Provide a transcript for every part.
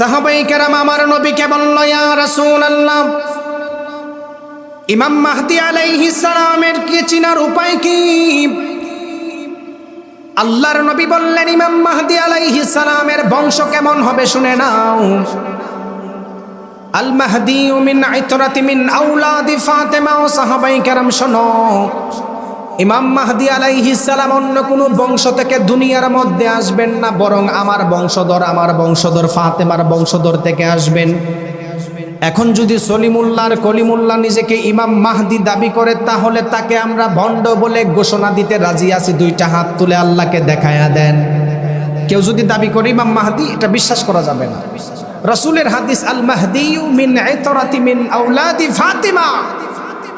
সাহাবাই কেরাম আমার নবীকে বলল ইয়া রাসূলুল্লাহ? ইমাম মাহদি আলাইহিস সালামের কি চিনার উপায় কি? আল্লাহর নবী বললেন, ইমাম মাহদি আলাইহিস সালামের বংশ কেমন হবে শুনে নাও। আল মাহদি মিন আইতরাতি মিন আউলাদি ফাতেমা ও সাহাবাই কেরাম শোনো। ইমাম মাহদি সালাম অন্য কোনো বংশ থেকে দুনিয়ার মধ্যে আসবেন না, বরং আমার বংশধর আমার বংশধর ফাতেমার বংশধর থেকে আসবেন। এখন যদি সলিমুল্লাহর কলিমুল্লাহ নিজেকে ইমাম মাহদি দাবি করে, তাহলে তাকে আমরা ভণ্ড বলে ঘোষণা দিতে রাজি আছি। দুইটা হাত তুলে আল্লাহকে দেখায়া দেন। কেউ যদি দাবি করে ইমাম মাহদি, এটা বিশ্বাস করা যাবে না। রসুলের হাদিস আল মাহদি মিন মিন আউলাদি ফাতিমা।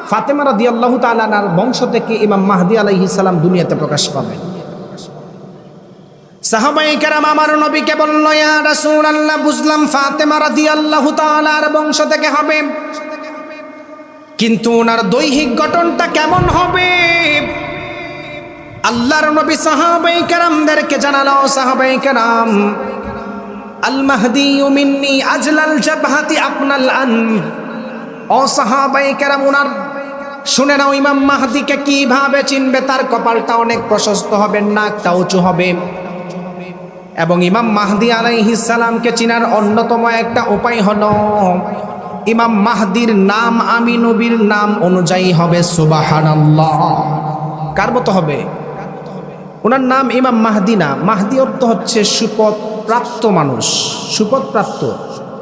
ফাতেমা রাদিয়াল্লাহু তাআলার বংশ থেকে ইমাম মাহদি আলাইহিস সালাম দুনিয়াতে প্রকাশ পাবেন। কেরাম, আমার রাসূলুল্লাহ, বুঝলাম হবে। কিন্তু ওনার দৈহিক গঠনটা কেমন হবে? আল্লাহর নবী সাহাবাই কেরামদেরকে জানালো সাহাবাই কেরাম আল মাহদি মিন্নি আজলাল ওনার শুনে নাও, ইমাম মাহদিকে কীভাবে চিনবে? তার কপালটা অনেক প্রশস্ত হবে নাকটা উঁচু হবে। এবং ইমাম মাহদি আলাইহিস সালামকে চিনার অন্যতম একটা উপায় হলো, ইমাম মাহদির নাম আমি নবীর নাম অনুযায়ী হবে সুবাহানাল্লাহ। কার মতো হবে? ওনার নাম ইমাম মাহদি না। মাহদি অর্থ হচ্ছে সুপথ প্রাপ্ত মানুষ সুপথ প্রাপ্ত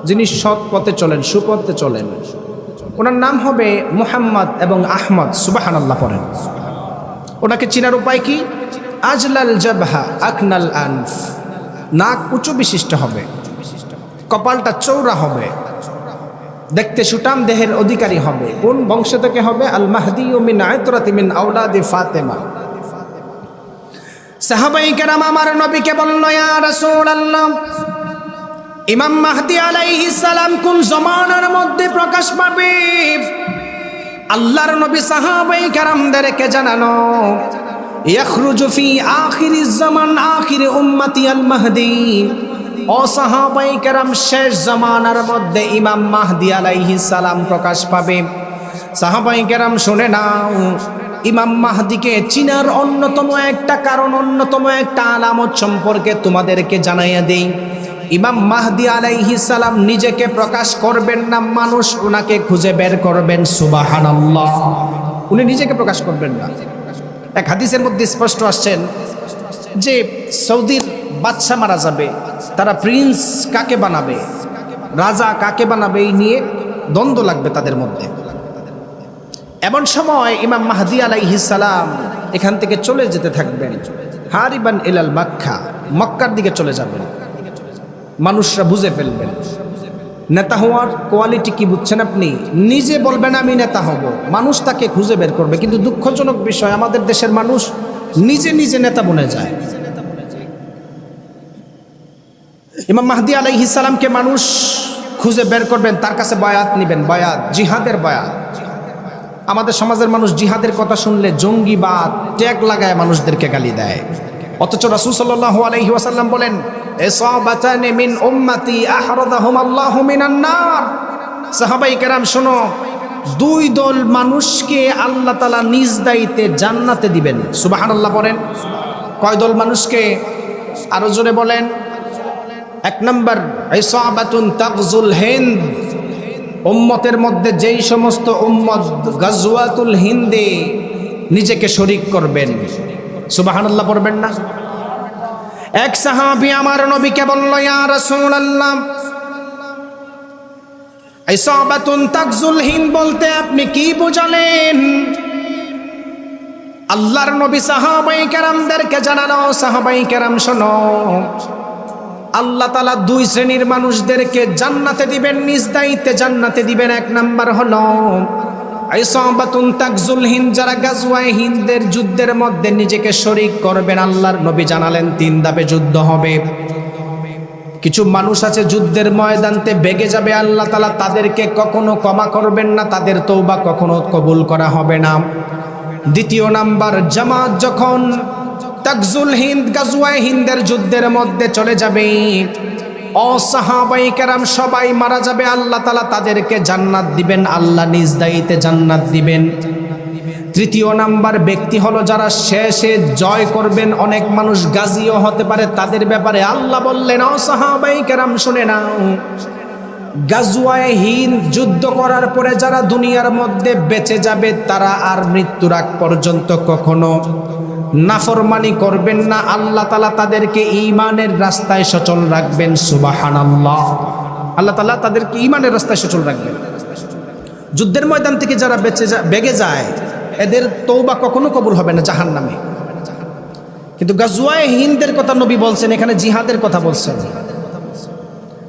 যিনি সৎ পথে চলেন, সুপথে চলেন। ওনার নাম হবে মুহাম্মদ এবং আহমদ সুবাহান আল্লাহ পড়েন। ওনাকে চিনার উপায় কি? আজলাল জবহা আকনাল আনফ। নাক উঁচু বিশিষ্ট হবে। কপালটা চৌড়া হবে। দেখতে সুটাম দেহের অধিকারী হবে। কোন বংশ থেকে হবে? আল মাহদি মিন আয়তরাতি মিন আউলাদি ফাতেমা। সাহাবাই কেরাম আমার নবীকে বলল ইমাম মাহদি আলাইহিস সালাম কোন জমানার প্রকাশ পাবে আল্লাহর নবী সাহাবাই কেরামদেরকে জানানো, ইয়াখরুজু ফি আখিরিজ জামান আখিরে উম্মতি আল মাহদি। ও সাহাবাই কেরাম, শেষ জামানার মধ্যে ইমাম মাহদি আলাইহিস সালাম প্রকাশ পাবে। সাহাবাই কেরাম, শুনে নাও, ইমাম মাহদিকে চিনার অন্যতম একটা কারণ, অন্যতম একটা আলামত সম্পর্কে তোমাদেরকে জানাইয়া দেই। ইমাম মাহদি আলাইহি সালাম নিজেকে প্রকাশ করবেন না, মানুষ ওনাকে খুঁজে বের করবেন সুবাহান উনি নিজেকে প্রকাশ করবেন না। এক হাদিসের মধ্যে স্পষ্ট আসছেন যে সৌদির বাদশা মারা যাবে, তারা প্রিন্স কাকে বানাবে, রাজা কাকে বানাবে, এই নিয়ে দ্বন্দ্ব লাগবে তাদের মধ্যে। এমন সময় ইমাম মাহদি আলাইহিসালাম এখান থেকে চলে যেতে থাকবেন, হারিবান এলাল মাক্কা, মক্কার দিকে চলে যাবেন। মানুষরা বুঝে ফেলবেন নেতা হওয়ার কোয়ালিটি কি বুঝছেন আপনি? নিজে বলবেন আমি নেতা হব। মানুষ তাকে খুঁজে বের করবে। কিন্তু দুঃখজনক বিষয়, আমাদের দেশের মানুষ নিজে নিজে নেতা বনে যায়। ইমাম মাহদি আলাইহিসালামকে মানুষ খুঁজে বের করবেন, তার কাছে বয়াত নিবেন। বয়াত, জিহাদের বয়াত। আমাদের সমাজের মানুষ জিহাদের কথা শুনলে জঙ্গিবাদ, ট্যাগ লাগায় মানুষদেরকে গালি দেয়। অথচ রাসূল সাল্লাল্লাহু আলাইহি ওয়াসাল্লাম বলেন ইসাবাতানি মিন উম্মতি আহরাদাহুম আল্লাহু মিনান নার। সাহাবাই কেরাম, শোনো, দুই দল মানুষকে আল্লাহ তাআলা নিজ দায়িত্বে জান্নাতে দিবেন। সুবহানাল্লাহ বলেন কয় দল মানুষকে? আরও জোরে বলেন। এক নম্বর ইসাবাতুন তাগজুল হিন্দ। উম্মতের মধ্যে যেই সমস্ত উম্মত গাজওয়াতুল হিন্দে নিজেকে শরিক করবেন। সুবাহানাল্লাহ পড়বেন না। এক সাহাবি আমার নবীকে বলল, ইয়া তাকজুল হিন্দ বলতে আপনি কি বোঝালেন? আল্লাহর নবী সাহাবাই কেরামদেরকে জানানো সাহাবাই কেরাম শোনো, আল্লাহ তালা দুই শ্রেণির মানুষদেরকে জান্নাতে দিবেন, নিজ দায়িত্বে জান্নাতে দিবেন। এক নাম্বার হলো আইসাবাতুন তাকজুল হিন্দ, যারা গাজওয়ায় হিন্দের যুদ্ধের মধ্যে নিজেকে শরিক করবেন, আল্লাহর নবী জানালেন তিন যুদ্ধ হবে। কিছু মানুষ আছে যুদ্ধের ময়দানতে বেগে যাবে, আল্লাহ তালা তাদেরকে কখনো ক্ষমা করবেন না, তাদের তৌবা কখনো কবুল করা হবে না। দ্বিতীয় নাম্বার, জামাত যখন তাকজুল হিন্দ, গাজওয়ায় হিন্দের যুদ্ধের মধ্যে চলে যাবে অসাহাবাই কেরাম সবাই মারা যাবে, আল্লাহ তালা তাদেরকে জান্নাত দিবেন, আল্লাহ নিজ দায়িত্বে জান্নাত দিবেন। তৃতীয় নাম্বার, ব্যক্তি হলো যারা শেষে জয় করবেন, অনেক মানুষ গাজীও হতে পারে, তাদের ব্যাপারে আল্লাহ বললেন অসাহাবাই কেরাম শুনে নাও। গাজুয়ায় হিন যুদ্ধ করার পরে যারা দুনিয়ার মধ্যে বেঁচে যাবে, তারা আর মৃত্যুর আগ পর্যন্ত কখনো নাফরমানি করবেন না, আল্লাহ তালা তাদেরকে ইমানের রাস্তায় সচল রাখবেন সুবাহান আল্লাহ আল্লাহ তালা তাদেরকে ইমানের রাস্তায় সচল রাখবেন। যুদ্ধের ময়দান থেকে যারা বেঁচে বেগে যায়, এদের তৌবা কখনো কবুল হবে না জাহান নামে কিন্তু গাজুয়ায় হিন্দের কথা নবী বলছেন, এখানে জিহাদের কথা বলছেন।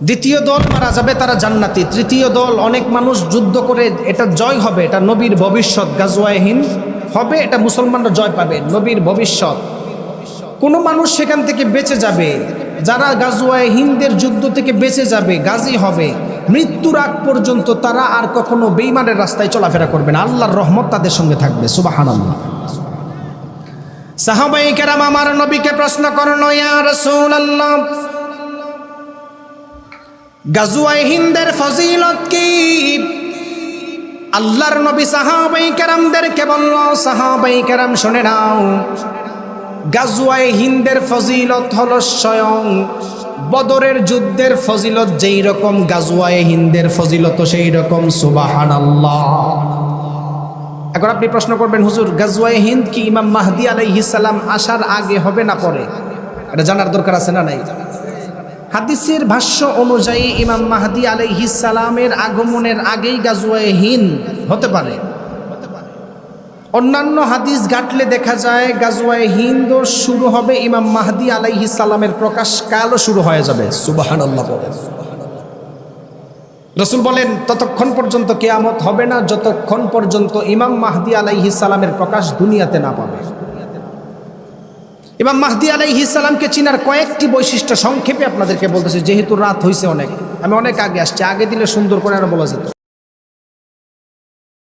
দ্বিতীয় দল মারা যাবে, তারা জান্নাতি। তৃতীয় দল, অনেক মানুষ যুদ্ধ করে এটা জয় হবে, এটা নবীর ভবিষ্যৎ। গাজওয়াহিন হবে, এটা মুসলমানরা জয় পাবে, নবীর ভবিষ্যৎ। কোনো মানুষ সেখান থেকে বেঁচে যাবে, যারা গাজওয়ায় হিন্দের যুদ্ধ থেকে বেঁচে যাবে, গাজী হবে। মৃত্যুর আগ পর্যন্ত তারা আর কখনো বেইমানের রাস্তায় চলাফেরা করবে না। আল্লাহর রহমত তাদের সঙ্গে থাকবে সুবাহান আল্লাহ সাহাবাই আমার নবীকে হিন্দের আল্লাহর নবী সাহাবাই কেরামদেরকে বলল, সাহাবাই কেরাম, শুনে নাও। গাজুয়াই হিন্দের ফজিলত হল স্বয়ং। বদরের যুদ্ধের ফজিলত যেই রকম গাজুয়াই হিন্দের ফজিলত সেই রকম সুবাহান আল্লাহ এখন আপনি প্রশ্ন করবেন, হুজুর গাজওয়াই হিন্দ কি ইমাম মাহদি আলাইহিস সালাম আসার আগে হবে না পরে? এটা জানার দরকার আছে না নাই? হাদিসের ভাষ্য অনুযায়ী ইমাম মাহদি সালামের আগমনের আগেই গাজওয়ায়ে হিন্দ হতে পারে। অন্যান্য হাদিস ঘাটলে দেখা যায় গাজওয়ায়ে হিন্দ শুরু হবে ইমাম মাহদি সালামের প্রকাশ কালও শুরু হয়ে যাবে। বলে রসুল বলেন, ততক্ষণ পর্যন্ত কেয়ামত হবে না, যতক্ষণ পর্যন্ত ইমাম মাহদি সালামের প্রকাশ দুনিয়াতে না পাবে। ইমাম মাহদি আলাই ইসালামকে চিনার কয়েকটি বৈশিষ্ট্য সংক্ষেপে আপনাদেরকে বলতেছে, যেহেতু রাত হয়েছে অনেক, আমি অনেক আগে আসছি, আগে দিলে সুন্দর করে আরও বলা যেত।